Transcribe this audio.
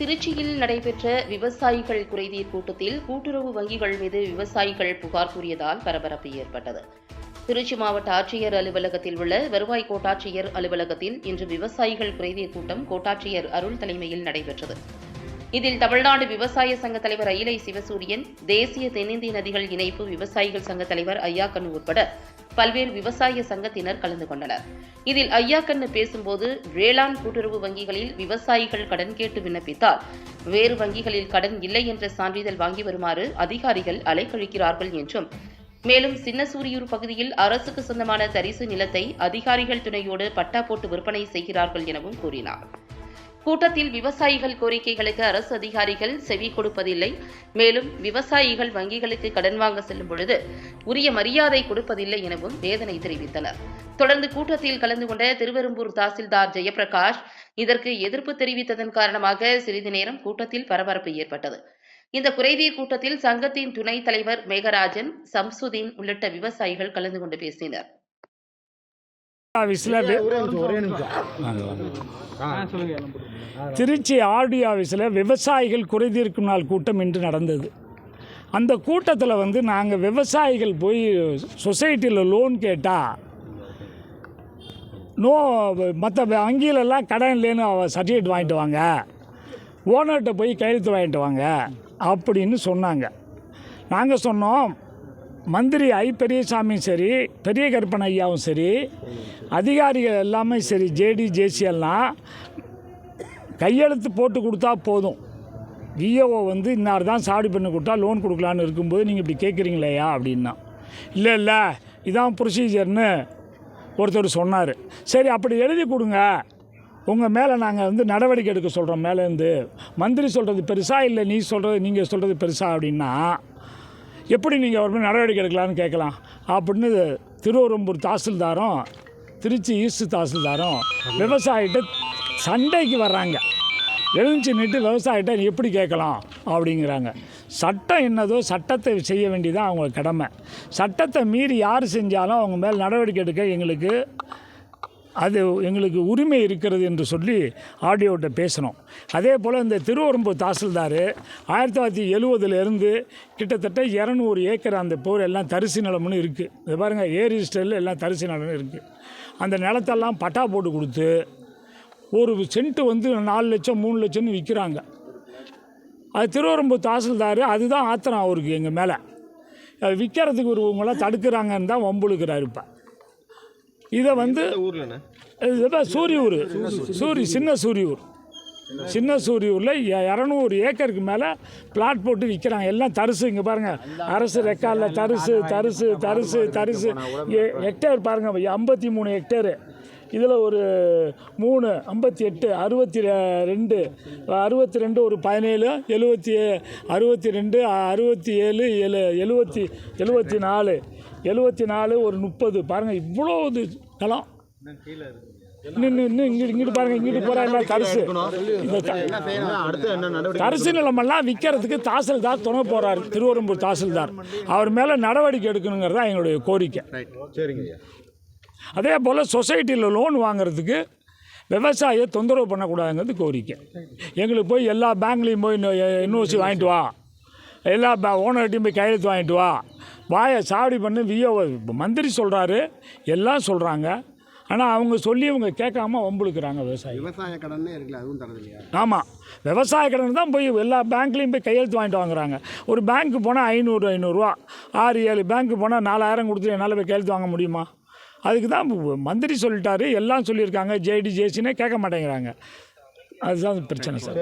திருச்சியில் நடைபெற்ற விவசாயிகள் குறைதீர் கூட்டத்தில் கூட்டுறவு வங்கிகள் மீது விவசாயிகள் புகார் கூறியதால் பரபரப்பு ஏற்பட்டது. திருச்சி மாவட்ட ஆட்சியர் அலுவலகத்தில் உள்ள வருவாய் கோட்டாட்சியர் அலுவலகத்தில் இன்று விவசாயிகள் குறைதீர் கூட்டம் கோட்டாட்சியர் அருள் தலைமையில் நடைபெற்றது. இதில் தமிழ்நாடு விவசாய சங்க தலைவர் அயிலை சிவசூரியன் தேசிய தென்னிந்திய நதிகள் இணைப்பு விவசாயிகள் சங்க தலைவர் ஐயாக்கண்ணு உட்பட பல்வேறு விவசாய சங்கத்தினர் கலந்து கொண்டனர். இதில் ஐயாக்கண்ணு பேசும்போது வேளாண் கூட்டுறவு வங்கிகளில் விவசாயிகள் கடன் கேட்டு விண்ணப்பித்தால் வேறு வங்கிகளில் கடன் இல்லை என்ற சான்றிதழ் வாங்கி வருமாறு அதிகாரிகள் அலைக்கழிக்கிறார்கள் என்றும் மேலும் சின்னசூரியூர் பகுதியில் அரசுக்கு சொந்தமான தரிசு நிலத்தை அதிகாரிகள் துணையோடு பட்டா போட்டு விற்பனை செய்கிறார்கள் எனவும் கூறினார். கூட்டத்தில் விவசாயிகள் கோரிக்கைகளுக்கு அரசு அதிகாரிகள் செவி கொடுப்பதில்லை. மேலும் விவசாயிகள் வங்கிகளுக்கு கடன் வாங்க செல்லும் பொழுது உரிய மரியாதை கொடுப்பதில்லை எனவும் வேதனை தெரிவித்தனர். தொடர்ந்து கூட்டத்தில் கலந்து கொண்ட திருவெரும்பூர் தாசில்தார் ஜெயபிரகாஷ் இதற்கு எதிர்ப்பு தெரிவித்ததன் காரணமாக சிறிது நேரம் கூட்டத்தில் பரபரப்பு ஏற்பட்டது. இந்த குறைதீர் கூட்டத்தில் சங்கத்தின் துணைத் தலைவர் மேகராஜன் சம்சுதீன் உள்ளிட்ட விவசாயிகள் கலந்து கொண்டு பேசினர். ஆஃபீஸில் திருச்சி ஆர்டி ஆஃபீஸில் விவசாயிகள் குறைதீர்க்கும் நாள் கூட்டம் இன்று நடந்தது. அந்த கூட்டத்தில் வந்து நாங்கள் விவசாயிகள் போய் சொசைட்டியில் லோன் கேட்டால் நோ மற்ற வங்கியிலெல்லாம் கடன் இல்லைன்னு சர்டிஃபிகேட் வாங்கிட்டு வாங்க. ஓனர்கிட்ட போய் கையெழுத்து வாங்கிட்டு வாங்க. அப்படின்னு சொன்னாங்க. நாங்கள் சொன்னோம் மந்திரி ஐ பெரியசாமியும் சரி பெரிய கருப்பன் ஐயாவும் சரி அதிகாரிகள் எல்லாமே சரி ஜேடி ஜேசி எல்லாம் கையெழுத்து போட்டு கொடுத்தா போதும். விஓஓ வந்து இன்னார் தான் சாடி பண்ணி கொடுத்தா லோன் கொடுக்கலான்னு இருக்கும்போது நீங்கள் இப்படி கேட்குறீங்களேயா அப்படின்னா. இல்லை இல்லை இதான் ப்ரொசீஜர்னு ஒருத்தர் சொன்னார். சரி அப்படி எழுதி கொடுங்க. உங்கள் மேலே நாங்கள் வந்து நடவடிக்கை எடுக்க சொல்கிறோம் மேலேருந்து மந்திரி சொல்கிறது பெருசாக இல்லை நீ சொல்கிறது நீங்கள் சொல்கிறது பெருசா அப்படின்னா எப்படி நீங்கள் அவர் மேல் நடவடிக்கை எடுக்கலான்னு கேட்கலாம். அப்படின்னு திருவரம்பூர் தாசில்தாரும் திருச்சி ஈஸ்ட் தாசில்தாரும் விவசாயிகிட்ட சண்டைக்கு வர்றாங்க. எழுந்துச்சு நிட்டு விவசாயிகிட்ட நீ எப்படி கேட்கலாம்? அப்படிங்கிறாங்க. சட்டம் என்னதோ சட்டத்தை செய்ய வேண்டியதான் அவங்க கடமை. சட்டத்தை மீறி யார் செஞ்சாலும் அவங்க மேல் நடவடிக்கை எடுக்க எங்களுக்கு அது எங்களுக்கு உரிமை இருக்கிறது என்று சொல்லி ஆடியோட்ட பேசணும். அதே போல் இந்த திருவரம்பு தாசில்தார் ஆயிரத்தி தொள்ளாயிரத்தி எழுபதுலேருந்து கிட்டத்தட்ட இரநூறு ஏக்கர் அந்த போர் எல்லாம் தரிசு நிலம்னு இருக்குது இது பாருங்கள் ஏ எல்லாம் தரிசு நிலம்னு இருக்குது அந்த நிலத்தெல்லாம் பட்டா போட்டு கொடுத்து ஒரு சென்ட்டு வந்து நாலு லட்சம் மூணு லட்சம்னு விற்கிறாங்க அது திருவரம்பு தாசில்தார் அதுதான் ஆத்திரம் அவருக்கு எங்கள் மேலே. விற்கிறதுக்கு ஒருவங்களாம் தடுக்கிறாங்கன்னு தான் வம்புழுக்கிறாரு இப்போ. இதை வந்து ஊர்லண்ணே? இதுதான் சூரியூர் சூரி சின்ன சூரியூர் சின்ன சூரியூரில் இரநூறு ஏக்கருக்கு மேலே பிளாட் போட்டு விற்கிறாங்க எல்லாம் தரிசு. இங்கே பாருங்கள் அரசு ரெக்கார்டில் தரிசு தரிசு தரிசு தரிசு. ஹெக்டேர் பாருங்கள் ஐம்பத்தி மூணு ஹெக்டேரு இதில் ஒரு மூணு ஐம்பத்தி எட்டு அறுபத்தி ரெண்டு. அறுபத்தி ரெண்டு ஒரு பதினேழு எழுபத்தி அறுபத்தி ரெண்டு அறுபத்தி ஏழு எழு எழுபத்தி எழுபத்தி நாலு. எழுபத்தி நாலு ஒரு முப்பது. பாருங்கள் இவ்வளோ இது நிலம் இன்னும் இன்னும் இங்கிட்டு இங்கிட்டு பாருங்கள் இங்கிட்டு போகிற எல்லாம் தரிசு. இந்த தரிசு நிலமெல்லாம் விற்கிறதுக்கு தாசில்தார் துணை போகிறார் திருவரம்பூர் தாசில்தார். அவர் மேலே நடவடிக்கை எடுக்கணுங்கிறது தான் எங்களுடைய கோரிக்கை. சரிங்க அதே போல் சொசைட்டியில் லோன் வாங்குறதுக்கு விவசாயியை தொந்தரவு பண்ணக்கூடாதுங்கிறது கோரிக்கை. எங்களுக்கு போய் எல்லா பேங்க்லேயும் போய் என்ஓசி வாங்கிட்டு வா. எல்லா ஓனர்கிட்டையும் போய் கையெழுத்து வாங்கிட்டு வா. வாயை சாவடி பண்ணி விஓ மந்திரி சொல்கிறாரு எல்லாம் சொல்கிறாங்க ஆனால் அவங்க சொல்லி அவங்க கேட்காம வம்புழுக்கிறாங்க விவசாயி. விவசாய கடனே இருக்குல்ல அதுவும் தரது இல்லையா ஆமாம் விவசாய கடன் தான் போய் எல்லா பேங்க்லேயும் போய் கையெழுத்து வாங்கிட்டு வாங்குறாங்க. ஒரு பேங்க்கு போனால் ஐநூறு ஐநூறுரூவா ஆறு ஏழு பேங்க்கு போனால் நாலாயிரம் கொடுத்து என்னால் போய் கையெழுத்து வாங்க முடியுமா? அதுக்கு தான் மந்திரி சொல்லிட்டாரு எல்லாம் சொல்லியிருக்காங்க. ஜேடி ஜேசினே கேட்க மாட்டேங்கிறாங்க. அதுதான் பிரச்சனை சார்.